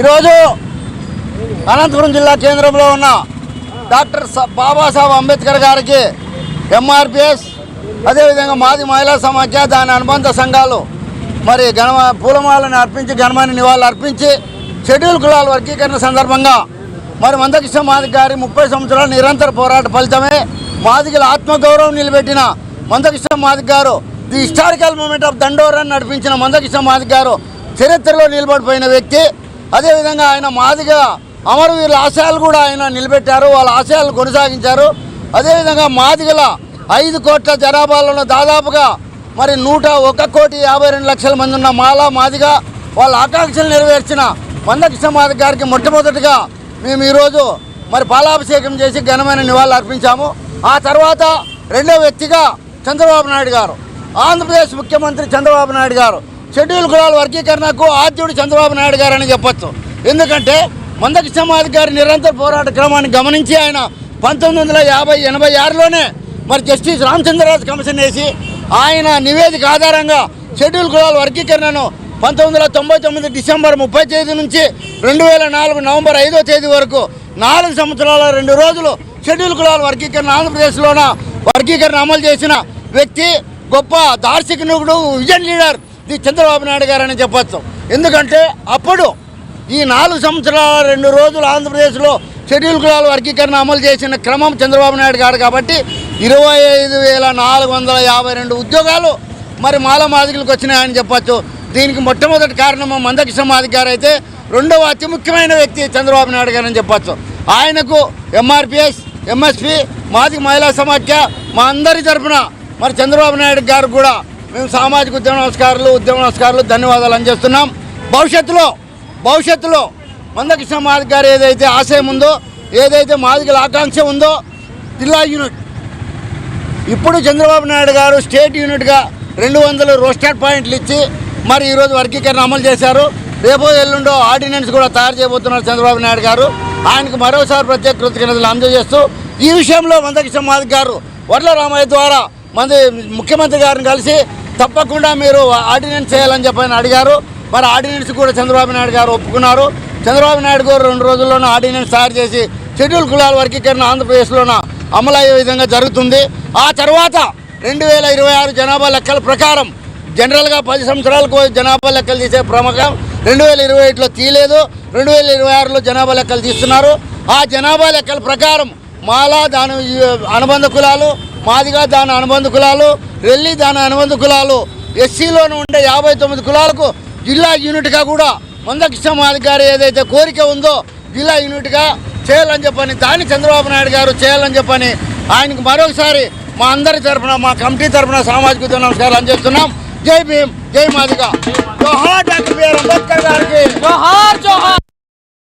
ఈరోజు అనంతపురం జిల్లా కేంద్రంలో ఉన్న డాక్టర్ బాబాసాహెబ్ అంబేద్కర్ గారికి ఎంఆర్పిఎస్ అదేవిధంగా మాది మహిళా సమాఖ్య దాని అనుబంధ సంఘాలు మరి గణమ పూలమాలను అర్పించి ఘనమైన నివాళులు అర్పించి షెడ్యూల్ కులాల వర్గీకరణ సందర్భంగా మరి మందకృష్ణ మాదిక గారి ముప్పై సంవత్సరాల నిరంతర పోరాట ఫలితమే మాదిగల ఆత్మగౌరవం నిలబెట్టిన మందకృష్ణ మాదిక గారు. ది హిస్టారికల్ మూమెంట్ ఆఫ్ దండోరన్ నడిపించిన మందకృష్ణ మాదిక గారు చరిత్రలో నిలబడిపోయిన వ్యక్తి. అదేవిధంగా ఆయన మాదిగా అమరవీరుల ఆశయాలు కూడా ఆయన నిలబెట్టారు వాళ్ళ ఆశయాలను కొనసాగించారు. అదేవిధంగా మాదిగల ఐదు కోట్ల జనాభాలో దాదాపుగా మరి నూట ఒక కోటి యాభై రెండు లక్షల మంది ఉన్న మాలా మాదిగా వాళ్ళ ఆకాంక్షలు నెరవేర్చిన మందకృష్ణ మాదిగ గారికి మొట్టమొదటిగా మేము ఈరోజు మరి పాలాభిషేకం చేసి ఘనమైన నివాళులు అర్పించాము. ఆ తర్వాత రెండో వ్యక్తిగా చంద్రబాబు నాయుడు గారు ఆంధ్రప్రదేశ్ ముఖ్యమంత్రి చంద్రబాబు నాయుడు గారు షెడ్యూల్ కులాల వర్గీకరణకు ఆద్యుడు చంద్రబాబు నాయుడు గారు అని చెప్పొచ్చు. ఎందుకంటే మందకి మాదిగ గారి నిరంతర పోరాట క్రమాన్ని గమనించి ఆయన పంతొమ్మిది వందల యాభై ఎనభై ఆరులోనే మరి జస్టిస్ రామచంద్రరాజు కమిషన్ వేసి ఆయన నివేదిక ఆధారంగా షెడ్యూల్ కులాల వర్గీకరణను పంతొమ్మిది వందల తొంభై తొమ్మిది డిసెంబర్ ముప్పై తేదీ నుంచి రెండు వేల నాలుగు నవంబర్ ఐదో తేదీ వరకు నాలుగు సంవత్సరాల రెండు రోజులు షెడ్యూల్ కులాల వర్గీకరణ ఆంధ్రప్రదేశ్లోన వర్గీకరణ అమలు చేసిన వ్యక్తి గొప్ప దార్శనికుడు vision leader the Chandrababu Naidu గారని చెప్పచ్చు. ఎందుకంటే అప్పుడు ఈ నాలుగు సంవత్సరాల రెండు రోజులు ఆంధ్రప్రదేశ్లో షెడ్యూల్ కులాల వర్గీకరణ అమలు చేసిన క్రమం చంద్రబాబు నాయుడు గారు కాబట్టి ఇరవై ఐదు వేల నాలుగు వందల యాభై రెండు ఉద్యోగాలు మరి మాల మాదిగలకు వచ్చినాయని చెప్పచ్చు. దీనికి మొట్టమొదటి కారణం మందకృష్ణ మాదిగ గారు అయితే రెండవ అతి ముఖ్యమైన వ్యక్తి చంద్రబాబు నాయుడు గారు అని చెప్పొచ్చు. ఆయనకు ఎంఆర్పిఎస్ ఎంఎస్పి మాదిగ మహిళా సమాఖ్య మా అందరి తరపున మరి చంద్రబాబు నాయుడు గారు కూడా మేము సామాజిక ఉద్యమ నమస్కారాలు ఉద్యమ నమస్కారాలు ధన్యవాదాలు అందిస్తున్నాం. భవిష్యత్తులో భవిష్యత్తులో మందకృష్ణ మాదిక గారు ఏదైతే ఆశయం ఉందో ఏదైతే మాదికల ఆకాంక్ష ఉందో జిల్లా యూనిట్. ఇప్పుడు చంద్రబాబు నాయుడు గారు స్టేట్ యూనిట్గా రెండు వందలు రోస్టర్ పాయింట్లు ఇచ్చి మరి ఈరోజు వర్గీకరణ అమలు చేశారు. రేపో ఎల్లుండో ఆర్డినెన్స్ కూడా తయారు చేయబోతున్నారు చంద్రబాబు నాయుడు గారు. ఆయనకు మరోసారి ప్రత్యేక కృతజ్ఞతలు అందజేస్తూ ఈ విషయంలో మందకృష్ణ మాదిగ గారు వడ్ల రామయ్య ద్వారా మంది ముఖ్యమంత్రి గారిని కలిసి తప్పకుండా మీరు ఆర్డినెన్స్ చేయాలని చెప్పని అడిగారు. మరి ఆర్డినెన్స్ కూడా చంద్రబాబు నాయుడు గారు ఒప్పుకున్నారు. చంద్రబాబు నాయుడు గారు రెండు రోజుల్లోనూ ఆర్డినెన్స్ తయారు చేసి షెడ్యూల్ కులాల వర్గీకరణ ఆంధ్రప్రదేశ్లోన అమలు అయ్యే విధంగా జరుగుతుంది. ఆ తర్వాత రెండు వేల ఇరవై ఆరు జనాభా లెక్కల ప్రకారం జనరల్గా పది సంవత్సరాలకు జనాభా లెక్కలు తీసే ప్రముఖం రెండు వేల ఇరవై ఒకటిలో తీయలేదు రెండు వేల ఇరవై ఆరులో జనాభా లెక్కలు తీస్తున్నారు. ఆ జనాభా లెక్కల ప్రకారం మాలా దాని అనుబంధ కులాలు మాదిగా దాని అనుబంధ కులాలు రెల్లి దాని అనుబంధ కులాలు ఎస్సీలోనే ఉండే యాభై తొమ్మిది కులాలకు జిల్లా యూనిట్గా కూడా మందకృష్ణ మాదిగ గారు ఏదైతే కోరిక ఉందో జిల్లా యూనిట్గా చేయాలని చెప్పని దాన్ని చంద్రబాబు నాయుడు గారు చేయాలని చెప్పని ఆయనకు మరొకసారి మా అందరి తరఫున మా కమిటీ తరఫున సామాజిక నమస్కారం అందిస్తున్నాం. జై భీమ్ జై మాదిగా. జోహార్ డాక్టర్ బిఆర్ అంబేద్కర్ గారికి. జోహార్ జోహార్.